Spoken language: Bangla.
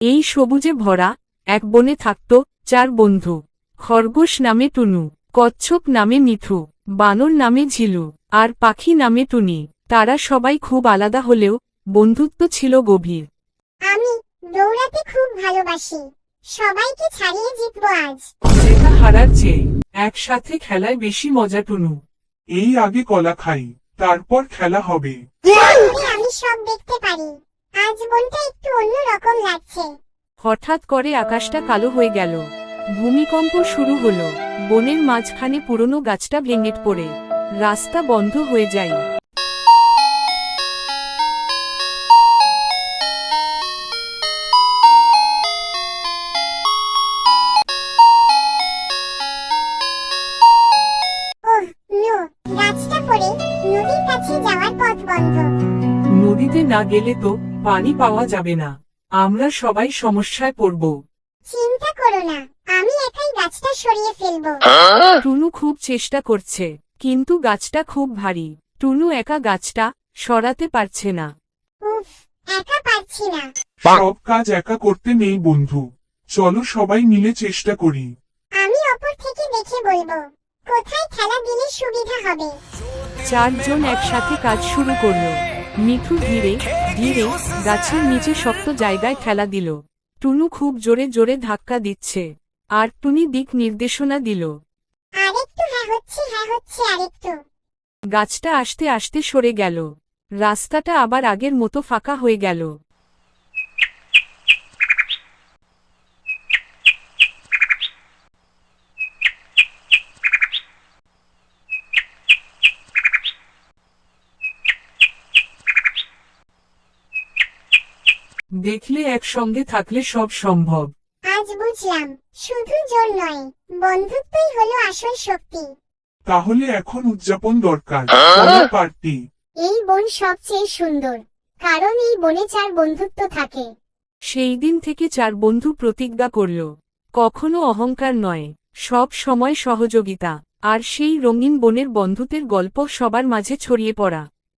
এই সবুজে ভরা এক বনে থাকত চার বন্ধু। খরগোশ নামে টুনু কচ্ছপ নামে মিঠু বানর নামে ঝিলু আর পাখি নামে টুনি। তারা সবাই খুব আলাদা হলেও বন্ধুত্ব ছিল গভীর। আমি দৌড়াতে খুব ভালোবাসি। সবাইকে ছাড়িয়ে জিতবো আজ। জেতা হারার চেয়ে একসাথে খেলায় বেশি মজা টুনু। এই আগে কলা খাই তারপর খেলা হবে। আমি সব দেখতে পারি। আজ একটু অন্যরকম লাগছে। হঠাৎ করে আকাশটা কালো হয়ে গেল। ভূমিকম্প শুরু হলো। বনের মাঝখানে পুরনো গাছটা ভেঙে পড়ে। রাস্তা বন্ধ হয়ে যায়। নদীতে না গেলে তো পানি পাওয়া যাবে না। আমরা সবাই সমস্যায় পড়ব। চিন্তা করো না আমি একাই গাছটা সরিয়ে ফেলব। টুনু খুব চেষ্টা করছে কিন্তু গাছটা খুব ভারী। টুনু একা গাছটা সরাতে পারছে না। উফ একা পারছি না। সব কাজ একা করতে নেই বন্ধু। চলো সবাই মিলে চেষ্টা করি। আমি অপর থেকে দেখে বলব কোথায় খেলা দিলে সুবিধা হবে? চারজন একসাথে কাজ শুরু করল। মিঠু ধীরে ধীরে গাছের নিচে শক্ত জায়গায় ঠেলা দিল। টুনু খুব জোরে জোরে ধাক্কা দিচ্ছে। আর টুনি দিক নির্দেশনা দিল। হ্যাঁ হ্যাঁ গাছটা আসতে আসতে সরে গেল। রাস্তাটা আবার আগের মতো ফাঁকা হয়ে গেল। দেখলে একসঙ্গে থাকলে সব সম্ভব। আজ বুঝলাম শুধু জোর নয় বন্ধুত্বই হলো আসল শক্তি। তাহলে এখন উদযাপন দরকার পার্টি এই বন সবচেয়ে সুন্দর কারণ এই বনে চার বন্ধুত্ব থাকে। সেই দিন থেকে চার বন্ধু প্রতিজ্ঞা করল। কখনো অহংকার নয় সব সময় সহযোগিতা। আর সেই রঙিন বনের বন্ধুত্বের গল্প সবার মাঝে ছড়িয়ে পড়া।